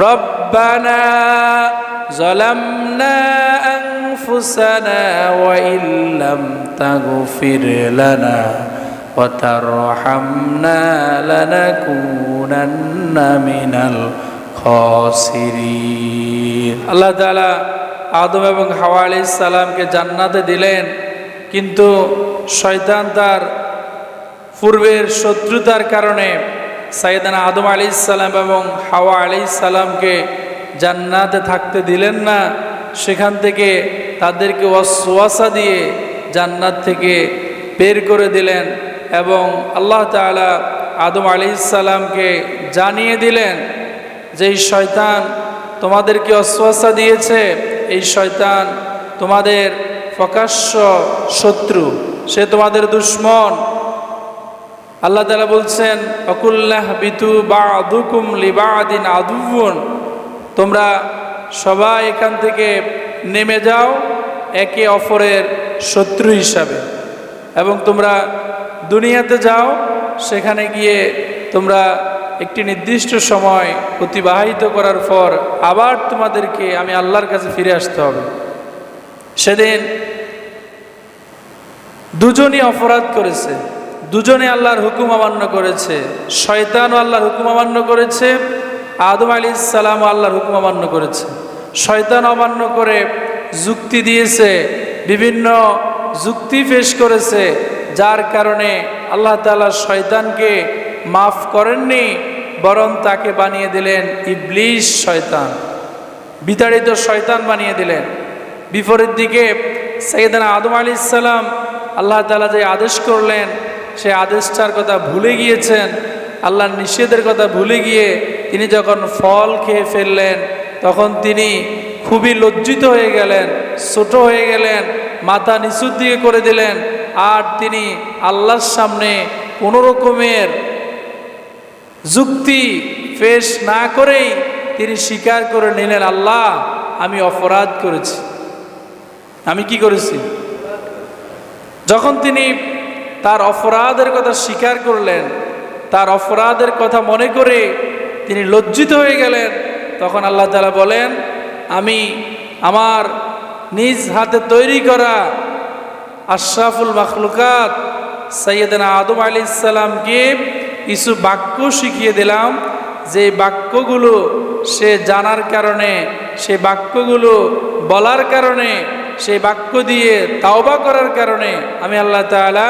ربنا ظلمنا أنفسنا وإن لم تغفر لنا وترحمنا لنكونن من الخاسرين আল্লাহ তাআলা আদম এবং হাওয়া আলাইহিস সালামকে জান্নাতে দিলেন কিন্তু শয়তান তার পূর্বের শত্রুতার কারণে সাইদানা আদম আলি সালাম এবং হাওয়া আলি সালামকে জান্নাতে থাকতে দিলেন না, সেখান থেকে তাদেরকে ওয়াসওয়াসা দিয়ে জান্নাত থেকে বের করে দিলেন এবং আল্লাহ তাআলা আদম আলি সালামকে জানিয়ে দিলেন যে, এই শয়তান তোমাদেরকে অশ্বাসা দিয়েছে, এই শয়তান তোমাদের প্রকাশ্য শত্রু, সে তোমাদের দুশ্মন। আল্লাহ তালা বলছেন অকুল্লাহ বিতু বা আদুকুম লিবাদিন আদুবন তোমরা সবাই এখান থেকে নেমে যাও একে অপরের শত্রু হিসাবে। এবং তোমরা দুনিয়াতে যাও, সেখানে গিয়ে তোমরা একটি নির্দিষ্ট সময় অতিবাহিত করার পর আবার তোমাদেরকে আমি আল্লাহর কাছে ফিরে আসতে হবে। সেদিন দুজনই অপরাধ করেছে। দুজনে আল্লাহর হুকুম অমান্য করেছে। শয়তানও আল্লাহর হুকুম অমান্য করেছে, আদম আলী ইসালামও আল্লাহর হুকুম অমান্য করেছে। শয়তান অমান্য করে যুক্তি দিয়েছে, বিভিন্ন যুক্তি পেশ করেছে, যার কারণে আল্লাহ তালা শয়তানকে মাফ করেননি, বরং তাকে বানিয়ে দিলেন ইবলিশ শয়তান। বিতাড়িত শয়তান বানিয়ে দিলেন। বিপরীত দিকে সৈয়দানা আদম আলী ইসালাম আল্লাহ তালা যে আদেশ করলেন সে আদেশটার কথা ভুলে গিয়েছেন, আল্লাহর নিষেধের কথা ভুলে গিয়ে তিনি যখন ফল খেয়ে ফেললেন, তখন তিনি খুবই লজ্জিত হয়ে গেলেন, ছোট হয়ে গেলেন, মাথা নিচুর দিকে করে দিলেন, আর তিনি আল্লাহর সামনে কোনো রকমের যুক্তি পেশ না করেই তিনি স্বীকার করে নিলেন, আল্লাহ, আমি অপরাধ করেছি। আমি কি করেছি? যখন তিনি তার অপরাধের কথা স্বীকার করলেন, তার অপরাধের কথা মনে করে তিনি লজ্জিত হয়ে গেলেন। তখন আল্লাহ তালা বলেন, আমি আমার নিজ হাতে তৈরি করা আশরাফুল মখলুকাত সৈয়দনা আদম আলি ইসাল্লামকে কিছু বাক্য শিখিয়ে দিলাম। যে বাক্যগুলো সে জানার কারণে, সে বাক্যগুলো বলার কারণে সেই বাক্য দিয়ে তাওবা করার কারণে আমি আল্লাহ তালা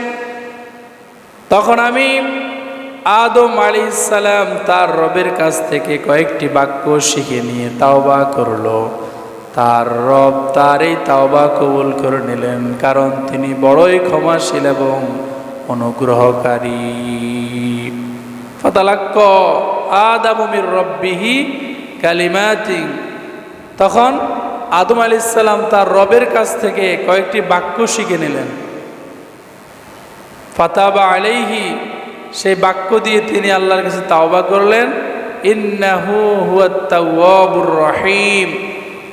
তখন আমি আদম আলী সালাম তার রবের কাছ থেকে কয়েকটি বাক্য শিখে নিয়ে তাওবা করল। তার রব তার এই তাওবা কবুল করে নিলেন, কারণ তিনি বড়ই ক্ষমাশীল এবং অনুগ্রহকারী। ফতালাক্ক আদামির রব্বিহি কালিমাতিং। তখন আদম আলি ইসাল্লাম তার রবের কাছ থেকে কয়েকটি বাক্য শিখে নিলেন। ফাতাবা আলাইহি, সেই বাক্য দিয়ে তিনি আল্লাহর কাছে তাওবা করলেন। ইন্নাহু হুয়াত তাওয়াবুর রহিম।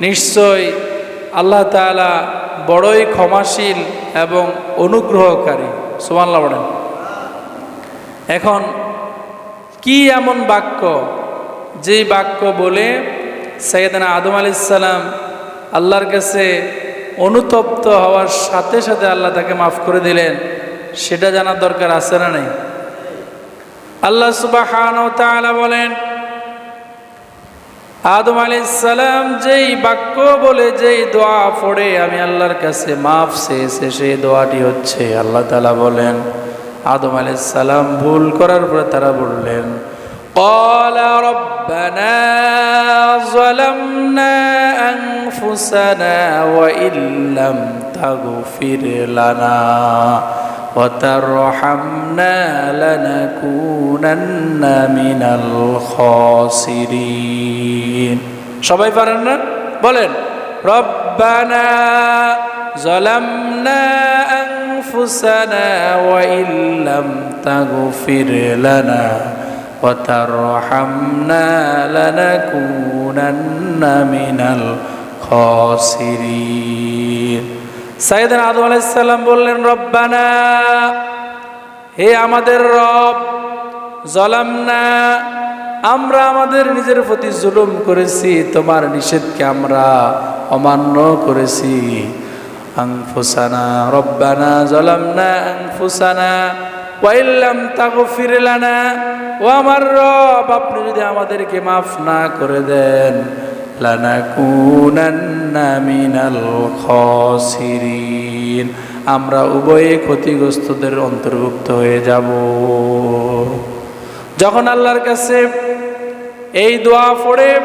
নিশ্চয় আল্লাহ তালা বড়ই ক্ষমাশীল এবং অনুগ্রহকারী। সুমাল্লা বলেন। এখন কি এমন বাক্য? যেই বাক্য বলে সৈয়দনা আদম আলাইসাল্লাম আল্লাহর কাছে অনুতপ্ত হওয়ার সাথে সাথে আল্লাহ তাকে মাফ করে দিলেন। সেটা জানার দরকার আছে না নেই আল্লাহ সুবাহ বলেন আদম আলী সালাম যেই বাক্য বলে যেই দোয়া পড়ে আমি আল্লাহর কাছে মাফ চেয়েছে সেই দোয়াটি হচ্ছে আল্লাহ তালা বলেন আদম আলী সালাম ভুল করার পরে তারা বললেন قال ربنا ظلمنا أنفسنا وإن لم تغفر لنا وترحمنا لنكونن من الخاسرين সবাই পারেন না বলেন রব্বানা ظلمنا أنفسنا وإن لم تغفر لنا وترحمنا لنكونن من الخاسرين সাইয়েদনা আদম আলাইহিস সালাম বললেন, রব্বানা, হে আমাদের রব জলাম না আমরা আমাদের নিজের প্রতি জুলুম করেছি, তোমার নিষেধকে আমরা অমান্য করেছি। আংফুসানা রব্বানা, জলামনা আংফুসানা ওয়াইল্লাম তাগফির লানা, ও আমার রব, আপনি যদি আমাদেরকে মাফ না করে দেন আমরা উভয়ে ক্ষতিগ্রস্তদের অন্তর্ভুক্ত হয়ে যাব। যখন আল্লাহর কাছে এই দোয়া পড়ে,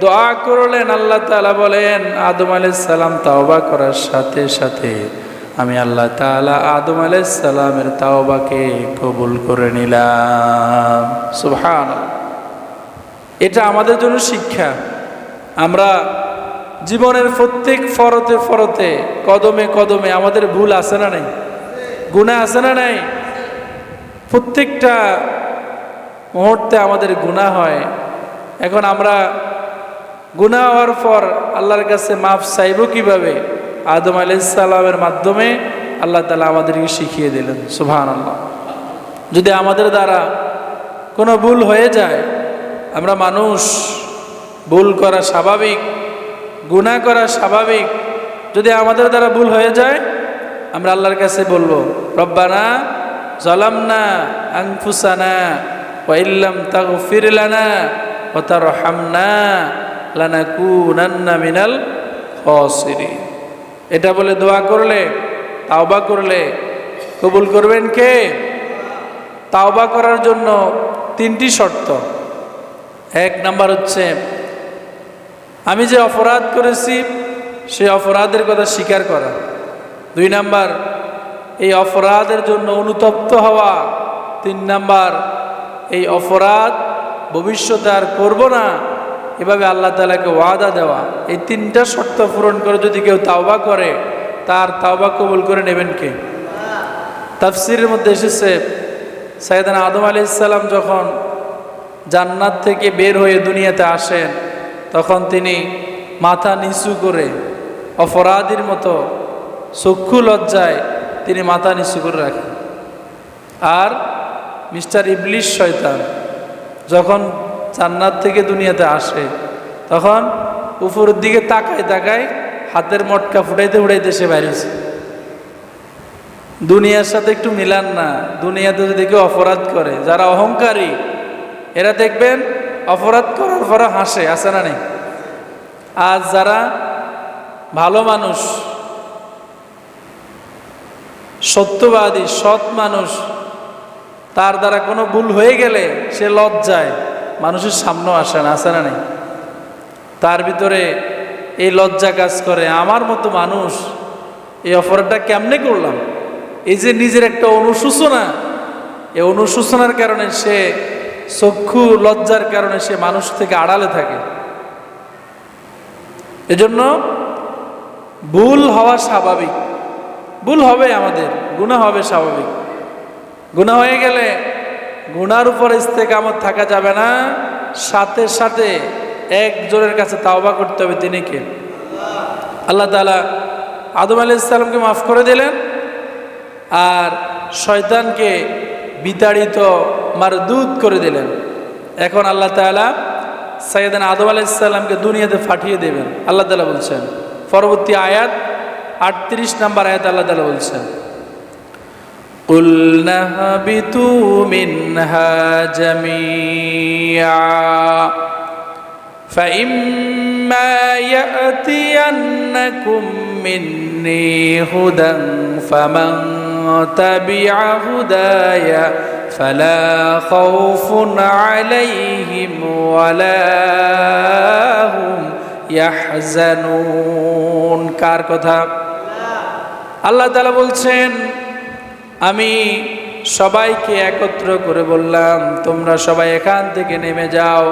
দোয়া করলেন, আল্লাহ তাআলা বলেন, আদম সালাম তাওবা করার সাথে সাথে আমি আল্লাহ তাআলা আদম সালামের তাওবাকে কবুল করে নিলাম। সুহান এটা আমাদের জন্য শিক্ষা। আমরা জীবনের প্রত্যেক ফরতে ফরতে, কদমে কদমে, আমাদের ভুল আছে না নাই? গুণা আছে না নাই? প্রত্যেকটা মুহূর্তে আমাদের গুণা হয়। এখন আমরা গুণা হওয়ার পর আল্লাহর কাছে মাফ চাইব কীভাবে? আদম আলাইসাল্লামের মাধ্যমে আল্লাহ তালা আমাদেরকে শিখিয়ে দিলেন সুভান আল্লাহ যদি আমাদের দ্বারা কোনো ভুল হয়ে যায়, আমরা মানুষ ভুল করা স্বাভাবিক গুণা করা স্বাভাবিক। যদি আমাদের দ্বারা ভুল হয়ে যায়, আমরা আল্লাহর কাছে বলব, রব্বানা জলামনা আংফুসানা ওয়াইল্লাম তাগফির লানা ওয়া তারহামনা লানাকুনান্না মিনাল খাসিরিন। এটা বলে দোয়া করলে, তাওবা করলে কবুল করবেন কে? তাওবা করার জন্য তিনটি শর্ত। এক নাম্বার হচ্ছে আমি যে অপরাধ করেছি সেই অপরাধের কথা স্বীকার করা। দুই নাম্বার, এই অপরাধের জন্য অনুতপ্ত হওয়া। তিন নাম্বার, এই অপরাধ ভবিষ্যতে আর করব না। এভাবে আল্লাহ তালাকে ওয়াদা দেওয়া। এই তিনটা শর্ত পূরণ করে যদি কেউ তাওবা করে, তার তাওবা কবুল করে নেবেন কে? তাফসিরের মধ্যে এসেছে সাইদান আদম আলি ইসাল্লাম যখন জান্নাত থেকে বের হয়ে দুনিয়াতে আসেন তখন তিনি মাথা নিচু করে অপরাধীর মতো চক্ষু লজ্জায় তিনি মাথা নিচু করে রাখেন। আর মিস্টার ইবলিশ শয়তান যখন জান্নাত থেকে দুনিয়াতে আসে, তখন উপরের দিকে তাকায় তাকায় হাতের মটকা ফুটাইতে ফুটাইতে সে বাইরেছে দুনিয়ার সাথে একটু মিলান না, দুনিয়াতে যদি কেউ অপরাধ করে, যারা অহংকারী, এরা দেখবেন অপরাধ করার পরে হাসে আসে না নেই? আর যারা ভালো মানুষ, সত্যবাদী, সৎ মানুষ, তার দ্বারা কোনো ভুল হয়ে গেলে সে লজ্জায়, মানুষের সামনেও আসে না আসে না নেই? তার ভিতরে এই লজ্জা কাজ করে, আমার মতো মানুষ, এই অপরাধটা কেমনে করলাম? এই যে নিজের একটা অনুশোচনা, এই অনুশোচনার কারণে সে চক্ষু লজ্জার কারণে সে মানুষ থেকে আড়ালে থাকে। এজন্য ভুল হওয়া স্বাভাবিক। ভুল হবে আমাদের গুণা হবে স্বাভাবিক। গুণা হয়ে গেলে গুনার উপর ইস্তেকামত থাকা যাবে না। সাথে সাথে একজনের কাছে তাওবা করতে হবে তিনি কে? আল্লাহ তালা আদম আলি ইসলামকে মাফ করে দিলেন। আর শয়তানকে বিতাড়িত মারদুদ করে দিলেন এখন আল্লাহ তালা সাইয়েদান আদম আলাইসাল্লামকে দুনিয়াতে ফাটিয়ে দেবেন আল্লাহ তালা বলছেন পরবর্তী আয়াত আটত্রিশ নাম্বার আয়াত আল্লাহ তালা বলছেন قلنا اهبطوا منها جميعا فإما يأتينكم مني هدى فمن تبع هداي فلا خوف عليهم ولا هم يحزنون কার কথা আল্লাহ তাআলা বলছেন আমি সবাইকে একত্র করে বললাম তোমরা সবাই এখান থেকে নেমে যাও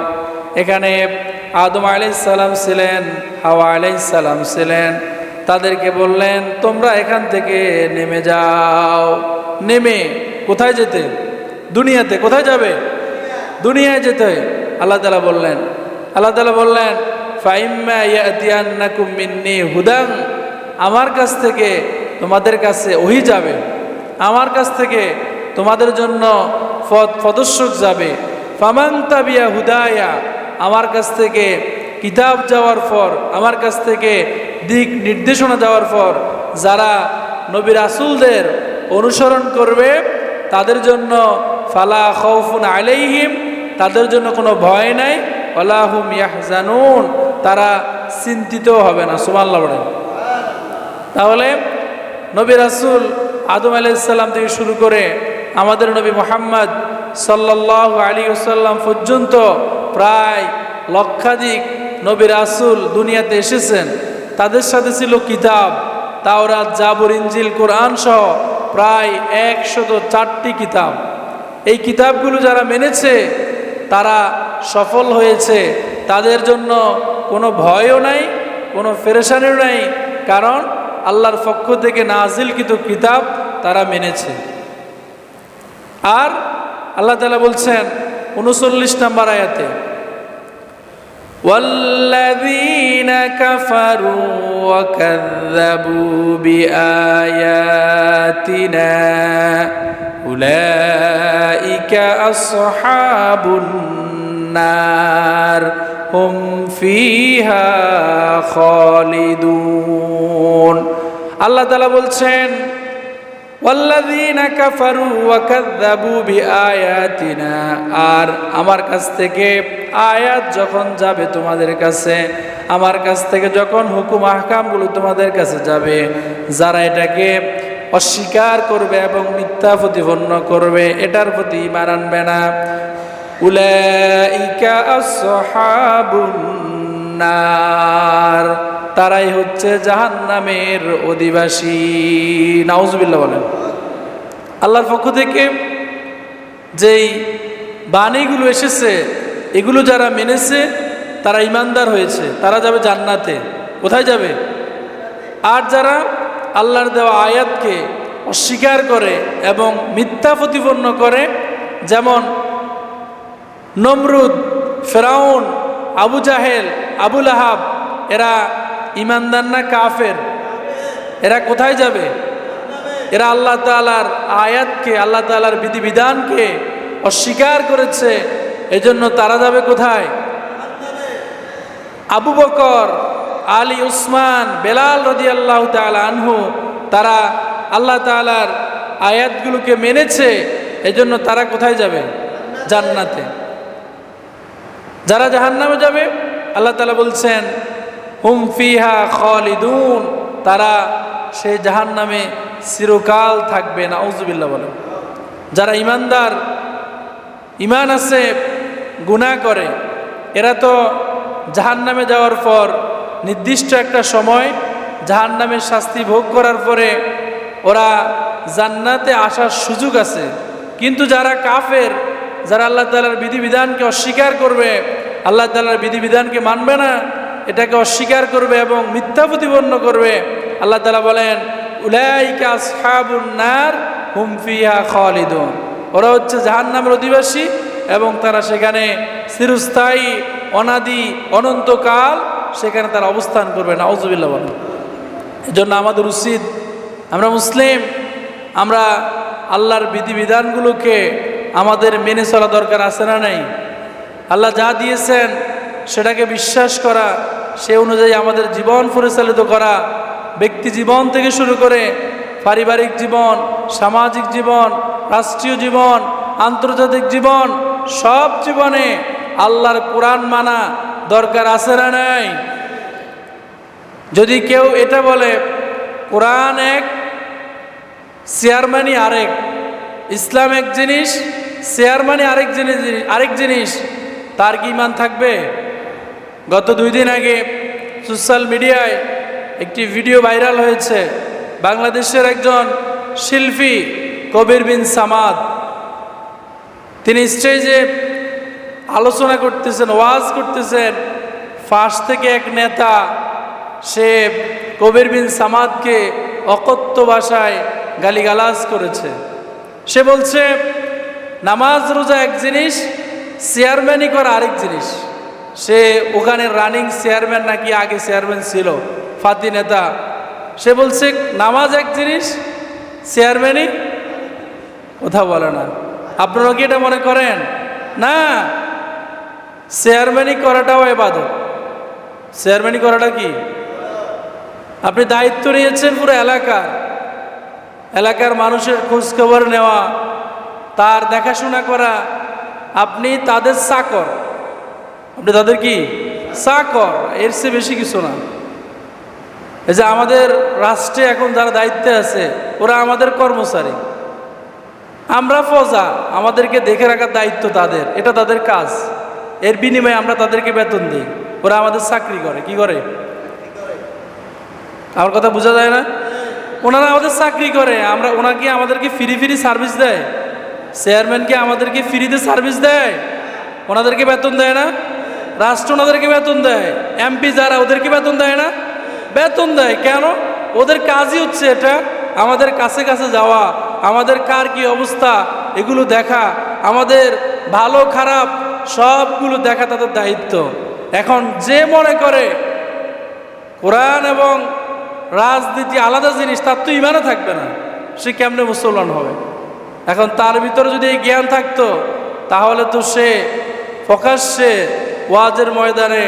এখানে আদম আলাইসাল্লাম ছিলেন হাওয়া আলাইসাল্লাম ছিলেন তাদেরকে বললেন তোমরা এখান থেকে নেমে যাও নেমে কোথায় যেতে দুনিয়াতে কোথায় যাবে? দুনিয়ায় যেতে হয়। আল্লাহ তালা বললেন, আল্লাহ তালা বললেন মিন্নি হুদাং আমার কাছ থেকে তোমাদের কাছে ওহি যাবে। আমার কাছ থেকে তোমাদের জন্য পদ পদস্যক যাবে। ফামাং তাবিয়া হুদায়া, আমার কাছ থেকে কিতাব যাওয়ার পর, আমার কাছ থেকে দিক নির্দেশনা যাওয়ার পর, যারা নবী রাসুলদের অনুসরণ করবে, তাদের জন্য ফালা খৌফুন আলাইহিম, তাদের জন্য কোনো ভয় নাই। আল্লাহুম ইয়াহজানুন, তারা চিন্তিত হবে না সুমাল্লা বলেন। তাহলে নবী রাসুল আদম আলাইসাল্লাম থেকে শুরু করে আমাদের নবী মোহাম্মদ সাল্লাহ আলী আসাল্লাম পর্যন্ত প্রায় লক্ষাধিক নবী রাসুল দুনিয়াতে এসেছেন। তাদের সাথে ছিল কিতাব, তাওরাত, জাবর ইঞ্জিল কোরআন সহ প্রায় একশত চারটি কিতাব। এই কিতাবগুলো যারা মেনেছে তারা সফল হয়েছে তাদের জন্য কোনো ভয়ও নাই কোনো ফেরেশানিও নাই কারণ আল্লাহর পক্ষ থেকে নাজিল কিন্তু কিতাব তারা মেনেছে আর আল্লাহ তালা বলছেন উনচল্লিশ নম্বর আয়াতে والذين كفروا وكذبوا بآياتنا أولئك أصحاب النار هم فيها خالدون আল্লাহ তালা বলছেন ওয়াল্লাযীনা কাফারু ওয়া কাযযাবু বিআয়াতিনা আর আমার কাছ থেকে আয়াত যখন যাবে তোমাদের কাছে আমার কাছ থেকে যখন হুকুম আহকামগুলো তোমাদের কাছে যাবে যারা এটাকে অস্বীকার করবে এবং মিথ্যা প্রতিপন্ন করবে, এটার প্রতি ইমান আনবে না। তারাই হচ্ছে জাহান্নামের অধিবাসী। নাউজুবিল্লাহ বলেন। আল্লাহর পক্ষ থেকে যেই বাণীগুলো এসেছে, এগুলো যারা মেনেছে, তারা ইমানদার হয়েছে, তারা যাবে জান্নাতে। কোথায় যাবে? আর যারা আল্লাহর দেওয়া আয়াতকে অস্বীকার করে এবং মিথ্যা প্রতিপন্ন করে, যেমন নমরুদ, ফেরাউন, আবু জাহেল আবুল আহাব এরা ইমানদার না কাফের? এরা কোথায় যাবে? এরা আল্লাহ তালার আয়াতকে, আল্লাহ তালার বিধিবিধানকে অস্বীকার করেছে, এজন্য তারা যাবে কোথায়? আবু বকর। আলী উসমান বেলাল রদি আল্লাহ আনহু, তারা আল্লাহ তালার আয়াতগুলোকে মেনেছে, এজন্য তারা কোথায় যাবে? জান্নাতে। যারা জাহান্নামে যাবে, আল্লাহ তালা বলছেন, হুম ফিহা খালিদুন তারা সেই জাহান্নামে চিরকাল থাকবে না উজুবিল্লা বলেন। যারা ইমানদার, ইমান আছে, গুনাহ করে, এরা তো জাহান্নামে যাওয়ার পর নির্দিষ্ট একটা সময় জাহান নামের শাস্তি ভোগ করার পরে ওরা জান্নাতে আসার সুযোগ আছে। কিন্তু যারা কাফের, যারা আল্লাহ তালার বিধিবিধানকে অস্বীকার করবে, আল্লাহ তালার বিধিবিধানকে মানবে না, এটাকে অস্বীকার করবে এবং মিথ্যা প্রতিপন্ন করবে, আল্লাহ তালা বলেন, উলাইকা নার হুম ফিহা খালিদুন। ওরা হচ্ছে জাহান্নামের অধিবাসী এবং তারা সেখানে চিরস্থায়ী, অনাদি, অনন্তকাল সেখানে তারা অবস্থান করবে। না অজুবিল্লা বলেন। এজন্য আমাদের উচিত, আমরা মুসলিম, আমরা আল্লাহর বিধিবিধানগুলোকে আমাদের মেনে চলা দরকার আছে না নাই? আল্লাহ যা দিয়েছেন সেটাকে বিশ্বাস করা, সে অনুযায়ী আমাদের জীবন পরিচালিত করা, ব্যক্তি জীবন থেকে শুরু করে পারিবারিক জীবন, সামাজিক জীবন, রাষ্ট্রীয় জীবন, আন্তর্জাতিক জীবন সব জীবনে আল্লাহর কোরআন মানা দরকার আছে না নাই? যদি কেউ এটা বলে, কোরআন এক, চেয়ারম্যানই আরেক, ইসলাম এক জিনিস, চেয়ারম্যানই আরেক জিনিস আরেক জিনিস, তার কি ইমান থাকবে? গত দুই দিন আগে সোশ্যাল মিডিয়ায় একটি ভিডিও ভাইরাল হয়েছে। বাংলাদেশের একজন শিল্পী কবির বিন সামাদ। তিনি স্টেজে আলোচনা করতেছেন, ওয়াজ করতেছেন। ফাঁস থেকে এক নেতা, সে কবির বিন সামাদকে অকথ্য ভাষায় গালিগালাজ করেছে। সে বলছে, নামাজ, রোজা এক জিনিস, চেয়ারম্যানই করা আরেক জিনিস। সে ওখানে রানিং চেয়ারম্যান নাকি আগে চেয়ারম্যান ছিল ফাতি নেতা। সে বলছে, নামাজ এক জিনিস, চেয়ারম্যানই কথা বলে না। আপনারা কি এটা মনে করেন? না। চেয়ারম্যানই করাটাও এবাদত। চেয়ারম্যানই করাটা কি? আপনি দায়িত্ব নিয়েছেন পুরো এলাকার। এলাকার মানুষের খোঁজখবর নেওয়া, তার দেখাশোনা করা। আপনি তাদের চাকর। আপনি তাদের কি? চাকর। এর চেয়ে বেশি কিছু না। এই যে আমাদের রাষ্ট্রে এখন যারা দায়িত্বে আছে, ওরা আমাদের কর্মচারী। আমরা ফজা, আমাদেরকে দেখে রাখার দায়িত্ব তাদের, এটা তাদের কাজ। এর বিনিময়ে আমরা তাদেরকে বেতন দিই। ওরা আমাদের চাকরি করে, কি করে? আমার কথা বোঝা যায় না? ওনারা আমাদের চাকরি করে, আমরা ওনাকে আমাদেরকে ফ্রি ফ্রি সার্ভিস দেয়। চেয়ারম্যান কি আমাদেরকে ফ্রিতে সার্ভিস দেয়। ওনাদেরকে বেতন দেয় না? রাষ্ট্র ওনাদেরকে বেতন দেয়। এমপি যারা, ওদেরকে বেতন দেয় না? বেতন দেয়। কেন? ওদের কাজই হচ্ছে এটা আমাদের কাছে কাছে যাওয়া, আমাদের কার কি অবস্থা, এগুলো দেখা, আমাদের ভালো, খারাপ, সবগুলো দেখা তাদের দায়িত্ব। এখন যে মনে করে কোরআন এবং রাজনীতি আলাদা জিনিস, তার তো ইমানে থাকবে না, সে কেমনে মুসলমান হবে? এখন তার ভিতরে যদি এই জ্ঞান থাকতো, তাহলে তো সে প্রকাশ্যে ওয়াজের ময়দানে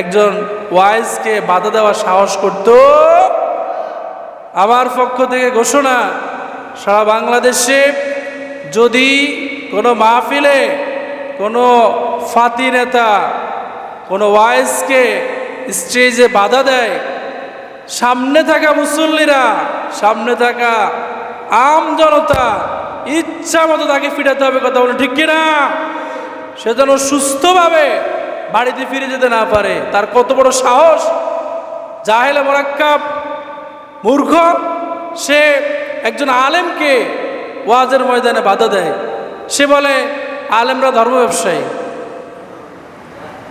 একজন ওয়াইজকে বাধা দেওয়ার সাহস করত। আমার পক্ষ থেকে ঘোষণা, সারা বাংলাদেশে যদি কোনো মাহফিলে কোনো ফাতি নেতা, কোনো ওয়াইজকে স্টেজে বাধা দেয়, সামনে থাকা মুসল্লিরা, সামনে থাকা আম জনতা ইচ্ছা মতো তাকে ফিরাতে হবে কথা বলে ঠিক কিনা? সে যেন সুস্থভাবে বাড়িতে ফিরে যেতে না পারে, তার কত বড় সাহস? জাহেলে মোরাক্কাব মূর্খ, সে একজন আলেমকে ওয়াজের ময়দানে বাধা দেয়। সে বলে, আলেমরা ধর্ম ব্যবসায়ী।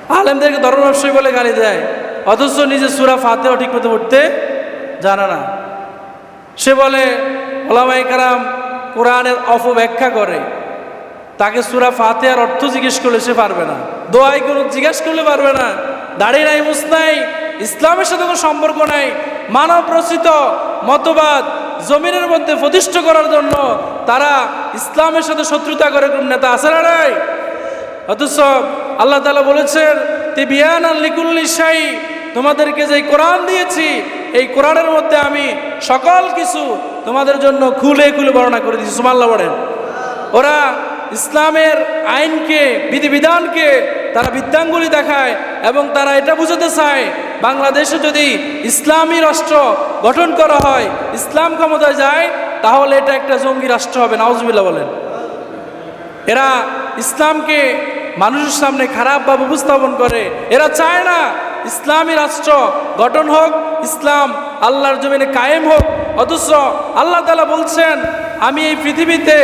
আলেমদেরকে ধর্ম ব্যবসায়ী বলে গালি দেয়। অথচ নিজে সুরা ফাতেও ঠিক মতো পড়তে জানে না। সে বলে ওলামাই কারাম কোরআনের অপব্যাখ্যা করে। তাকে সুরা ফাতে আর অর্থ জিজ্ঞেস করলে সে পারবে না। দোয়াই কোনো জিজ্ঞেস করলে পারবে না। দাড়ি নাই মুস নাই, ইসলামের সাথে কোনো সম্পর্ক নাই। মানব রচিত মতবাদ জমিনের মধ্যে প্রতিষ্ঠা করার জন্য তারা ইসলামের সাথে শত্রুতা করে কোন নেতা আছে না নাই? অথচ আল্লাহ তালা বলেছেন তিবিয়ান আল্লিকুল্লি সাই তোমাদেরকে যে কোরআন দিয়েছি, এই কোরআনের মধ্যে আমি সকল কিছু তোমাদের জন্য খুলে খুলে বর্ণনা করে দিয়েছি। সুমাল্লা বলেন। ওরা ইসলামের আইনকে, বিধিবিধানকে তারা বিদ্যাঙ্গুলি দেখায় এবং তারা এটা বুঝাতে চায়, বাংলাদেশে যদি ইসলামী রাষ্ট্র গঠন করা হয়, ইসলাম ক্ষমতায় যায়, তাহলে এটা একটা জঙ্গি রাষ্ট্র হবে নাউজবিল্লা বলেন। এরা ইসলামকে মানুষের সামনে খারাপভাবে উপস্থাপন করে। এরা চায় না ইসলামী রাষ্ট্র গঠন হোক, ইসলাম আল্লাহর জমিনে কায়েম হোক। অথচ আল্লাহ তালা বলছেন, আমি এই পৃথিবীতে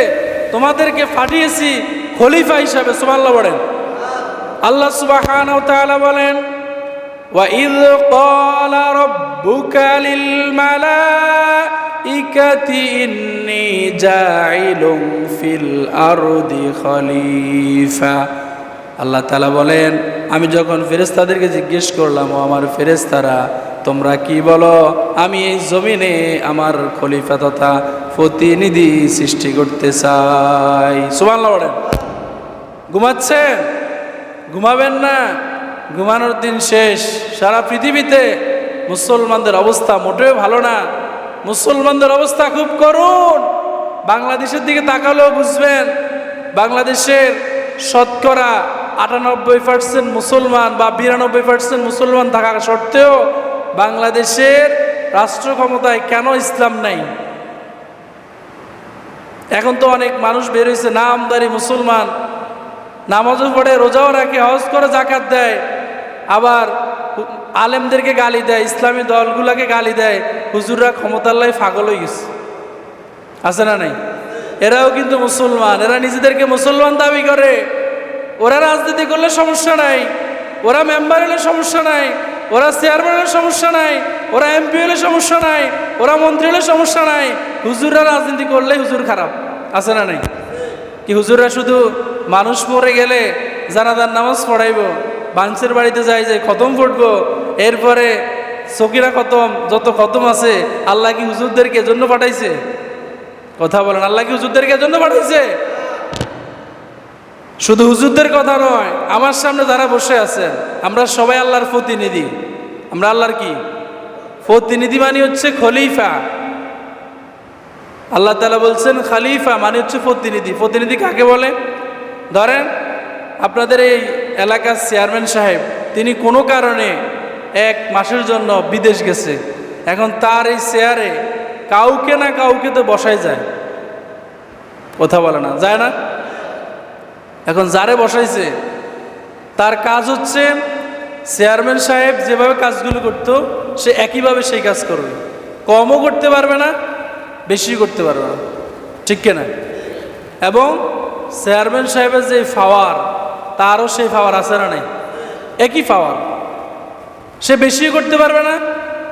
তোমাদেরকে পাঠিয়েছি খলিফা হিসাবে সুমাল্লা বলেন আল্লাহ সুবাহ বলেন وإذ قال ربك للملائكة إني جاعل في الأرض خليفة আল্লাহ তালা বলেন আমি যখন ফেরেস্তাদেরকে জিজ্ঞেস করলাম ও আমার ফেরেস্তারা তোমরা কি বলো? আমি এই জমিনে আমার খলিফা তথা প্রতিনিধি সৃষ্টি করতে চাই। সুমান বলেন। ঘুমাচ্ছেন? ঘুমাবেন না? ঘুমানোর দিন শেষ। সারা পৃথিবীতে মুসলমানদের অবস্থা মোটেও ভালো না। মুসলমানদের অবস্থা খুব করুণ। বাংলাদেশের দিকে তাকালেও বুঝবেন, বাংলাদেশের শতকরা আটানব্বই পার্সেন্ট মুসলমান বা বিরানব্বই পার্সেন্ট মুসলমান থাকা সত্ত্বেও বাংলাদেশের রাষ্ট্র ক্ষমতায় কেন ইসলাম নাই? এখন তো অনেক মানুষ বের হয়েছে নামদারি মুসলমান। নামাজও পড়ে, রোজাও রাখে, হজ করে জাকাত দেয়। আবার আলেমদেরকে গালি দেয়, ইসলামী দলগুলাকে গালি দেয়। হুজুররা ক্ষমতাল্লাই ফাগল হয়ে গেছে। আছে না নাই? এরাও কিন্তু মুসলমান, এরা নিজেদেরকে মুসলমান দাবি করে। ওরা রাজনীতি করলে সমস্যা নাই, ওরা মেম্বার হলে সমস্যা নাই। ওরা চেয়ারম্যান হলে সমস্যা নাই, ওরা এমপি হলে সমস্যা নাই, ওরা মন্ত্রী হলে সমস্যা নাই। হুজুররা রাজনীতি করলে হুজুর খারাপ, আছে না নাই? কি হুজুররা শুধু মানুষ মরে গেলে জানাজার নামাজ পড়াইব বাংসের বাড়িতে যাই যে খতম পড়ব এরপরে সকিরা খতম, যত খতম আছে, আল্লাহ কি হুজুরদেরকে জন্য পাঠাইছে? কথা বলেন, আল্লাহ কি হুজুরদেরকে জন্য পাঠাইছে? শুধু হুজুরদের কথা নয়, আমার সামনে যারা বসে আছেন, আমরা সবাই আল্লাহর প্রতিনিধি। আমরা আল্লাহর কি? প্রতিনিধি মানে হচ্ছে খলিফা। আল্লাহ তালা বলছেন, খালিফা মানে হচ্ছে প্রতিনিধি। প্রতিনিধি কাকে বলে? ধরেন, আপনাদের এই এলাকার চেয়ারম্যান সাহেব, তিনি কোনো কারণে এক মাসের জন্য বিদেশ গেছে। এখন তার এই চেয়ারে কাউকে না কাউকে তো বসাই যায়। কথা বলে না, যায় না? এখন যারে বসাইছে, তার কাজ হচ্ছে চেয়ারম্যান সাহেব যেভাবে কাজগুলো করতো, সে একইভাবে সেই কাজ করবে। কমও করতে পারবে না বেশি করতে পারবে না। ঠিক কিনা? এবং চেয়ারম্যান সাহেবের যে পাওয়ার, তারও সেই পাওয়ার আছে না নাই? একই পাওয়ার। সে বেশিও করতে পারবে না,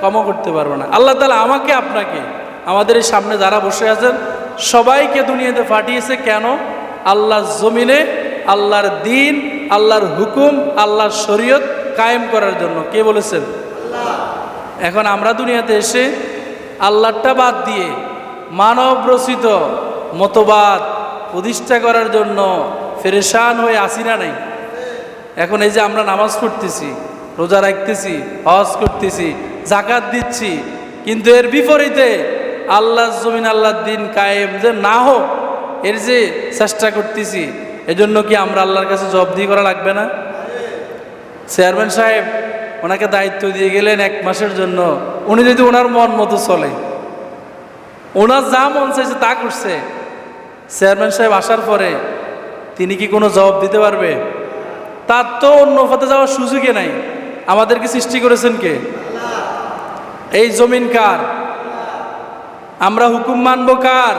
কমও করতে পারবে না। আল্লাহ তালা আমাকে, আপনাকে, আমাদের এই সামনে যারা বসে আছেন, সবাইকে দুনিয়াতে পাঠিয়েছে কেন? আল্লাহর জমিনে আল্লাহর দিন আল্লাহর হুকুম আল্লাহর শরীয়ত কায়েম করার জন্য। কে বলেছেন? এখন আমরা দুনিয়াতে এসে আল্লাহটা বাদ দিয়ে মানব রচিত মতবাদ প্রতিষ্ঠা করার জন্য ফেরেশান হয়ে আসি না নাই। এখন এই যে আমরা নামাজ পড়তেছি রোজা রাখতেছি হজ করতেছি জাকাত দিচ্ছি কিন্তু এর বিপরীতে আল্লাহ জমিন আল্লাহর দিন কায়েম যে না হোক এর যে চেষ্টা করতেছি এজন্য কি আমরা আল্লাহর কাছে জবাবদিহি করা লাগবে না? চেয়ারম্যান সাহেব, ওনাকে দায়িত্ব দিয়ে গেলেন এক মাসের জন্য। উনি যদি ওনার মন মতো চলে, ওনার যা মন চাইছে তা করছে। চেয়ারম্যান সাহেব আসার পরে তিনি কি কোনো জবাব দিতে পারবে? তার তো অন্য পথে যাওয়ার সুযোগই নাই। আমাদেরকে সৃষ্টি করেছেন কে? এই জমিন কার? আমরা হুকুম মানব কার?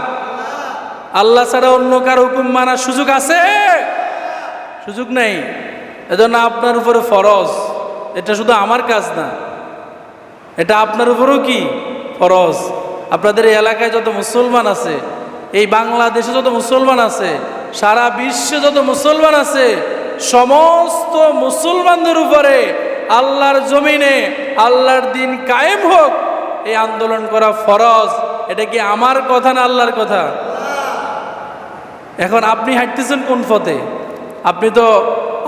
আল্লাহ ছাড়া অন্য কার হুকুম মানার সুযোগ আছে? সুযোগ নেই। এজন্য আপনার উপরে ফরজ। এটা শুধু আমার কাজ না। এটা আপনার উপরেও কি? ফরজ। আপনাদের এই এলাকায় যত মুসলমান আছে, এই বাংলাদেশে যত মুসলমান আছে, সারা বিশ্বে যত মুসলমান আছে, সমস্ত মুসলমানদের উপরে আল্লাহর জমিনে আল্লাহর দিন কায়েম হোক, এই আন্দোলন করা ফরজ। এটা কি আমার কথা না আল্লাহর কথা? এখন আপনি হাঁটতেছেন কোন পথে? আপনি তো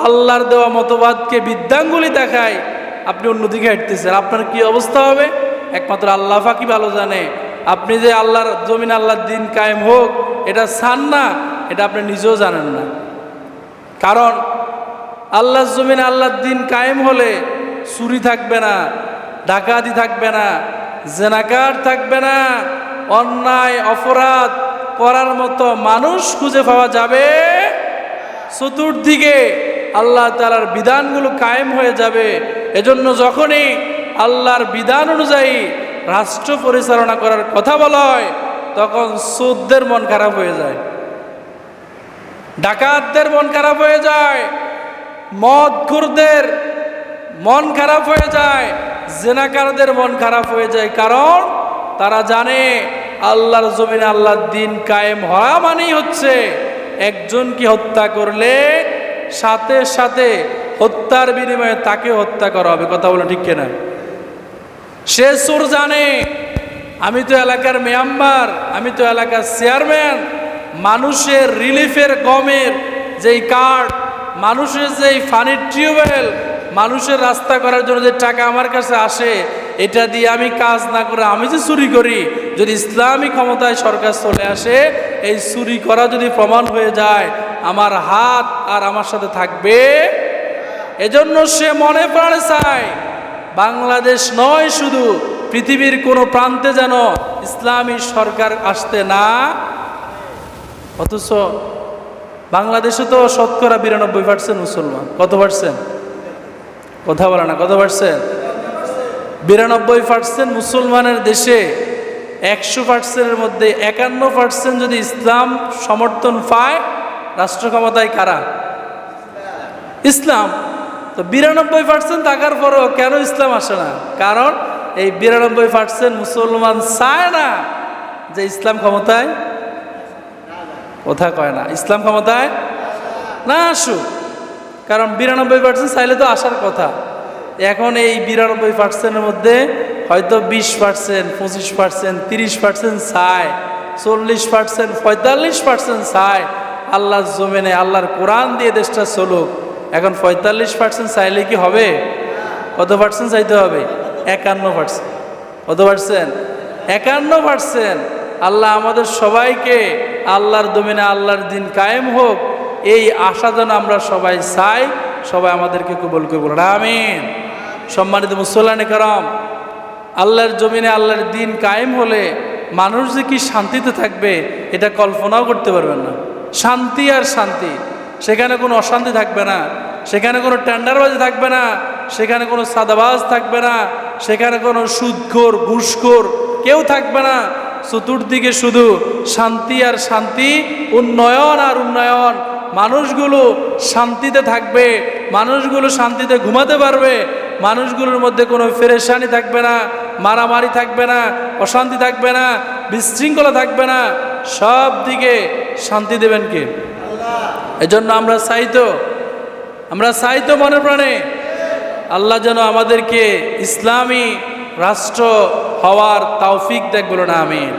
আল্লাহর দেওয়া মতবাদকে বিদ্যাঙ্গুলি দেখায় আপনি অন্যদিকে হাঁটতেছেন। আপনার কি অবস্থা হবে? একমাত্র আল্লাহ ফাঁকি ভালো জানে। আপনি যে আল্লাহর, জমিন আল্লাহর দিন কায়েম হোক, এটা চান না, এটা আপনি নিজেও জানেন না। কারণ আল্লাহর জমিন আল্লাহর দিন কায়েম হলে চুরি থাকবে না, ডাকাতি থাকবে না, জেনাকার থাকবে না, অন্যায়, অপরাধ করার মতো মানুষ খুঁজে পাওয়া যাবে। চতুর্দিকে আল্লাহ তালার বিধানগুলো কায়েম হয়ে যাবে। এজন্য যখনই আল্লাহর বিধান অনুযায়ী রাষ্ট্র পরিচালনা করার কথা বলা হয়, তখন সুদদের মন খারাপ হয়ে যায়। ডাকাতদের মন খারাপ হয়ে যায়। মদ খুরদের মন খারাপ হয়ে যায়। জেনাকারদের মন খারাপ হয়ে যায়। কারণ তারা জানে আল্লাহর জমিনে আল্লাহর দিন কায়েম হওয়া মানেই হচ্ছে একজনকে হত্যা করলে সাথে সাথে হত্যার বিনিময়ে তাকে হত্যা করা হবে। কথা বলো ঠিক কেনা? সে সুর জানে, আমি তো এলাকার মেম্বার আমি তো এলাকার চেয়ারম্যান, মানুষের রিলিফের গমের যেই কার্ড মানুষের যেই ফানির টিউবওয়েল, মানুষের রাস্তা করার জন্য যে টাকা আমার কাছে আসে, এটা দিয়ে আমি কাজ না করে আমি যে চুরি করি যদি ইসলামী ক্ষমতায় সরকার চলে আসে, এই চুরি করা যদি প্রমাণ হয়ে যায়, আমার হাত আর আমার সাথে থাকবে। এজন্য সে মনে প্রাণে চায়, বাংলাদেশ নয় শুধু, পৃথিবীর কোনো প্রান্তে যেন ইসলামী সরকার আসতে না। অথচ বাংলাদেশে তো শতকরা বিরানব্বই পার্সেন্ট মুসলমান। কত পার্সেন্ট কথা বলে না, কত পার্সেন্ট বিরানব্বই পার্সেন্ট মুসলমানের দেশে একশো পার্সেন্টের মধ্যে একান্ন পার্সেন্ট যদি ইসলাম সমর্থন পায় রাষ্ট্র ক্ষমতায় কারা? ইসলাম। তো বিরানব্বই পার্সেন্ট থাকার পরও কেন ইসলাম আসে না? কারণ এই বিরানব্বই পার্সেন্ট মুসলমান চায় না যে ইসলাম ক্ষমতায় কথা কয় না। ইসলাম ক্ষমতায় না আসুক। কারণ বিরানব্বই পার্সেন্ট চাইলে তো আসার কথা। এখন এই বিরানব্বই পার্সেন্টের মধ্যে হয়তো বিশ পার্সেন্ট, পঁচিশ পার্সেন্ট, তিরিশ পার্সেন্ট চায়, চল্লিশ পার্সেন্ট, পঁয়তাল্লিশ পার্সেন্ট চায়। আল্লাহর জমেনে, আল্লাহর কোরআন দিয়ে দেশটা চলুক। এখন পঁয়তাল্লিশ পার্সেন্ট চাইলে কি হবে? কত পার্সেন্ট চাইতে হবে? একান্ন পার্সেন্ট। কত পার্সেন্ট? একান্ন পার্সেন্ট। আল্লাহ আমাদের সবাইকে আল্লাহর দমিনে আল্লাহর দিন কায়েম হোক। এই আশা যেন আমরা সবাই চাই, সবাই আমাদেরকে কবল করে বলেন, আমিন। সম্মানিত মুসল্লানি কারাম আল্লাহর জমিনে আল্লাহর দিন কায়েম হলে মানুষ যে কি শান্তিতে থাকবে, এটা কল্পনাও করতে পারবেন না। শান্তি আর শান্তি। সেখানে কোনো অশান্তি থাকবে না। সেখানে কোনো টেন্ডারবাজি থাকবে না। সেখানে কোনো সাদাবাজ থাকবে না। সেখানে কোনো সুদখোর, ঘুষখোর কেউ থাকবে না। চতুর্দিকে শুধু শান্তি আর শান্তি, উন্নয়ন আর উন্নয়ন। মানুষগুলো শান্তিতে থাকবে। মানুষগুলো শান্তিতে ঘুমাতে পারবে। মানুষগুলোর মধ্যে কোনো ফেরেশানি থাকবে না, মারামারি থাকবে না, অশান্তি থাকবে না, বিশৃঙ্খলা থাকবে না, সব দিকে শান্তি দেবেন কে? এজন্য আমরা চাইতো আমরা চাইতো মনে প্রাণে, আল্লাহ যেন আমাদেরকে ইসলামী রাষ্ট্র হওয়ার তাওফিক দেখ বলো না আমিন।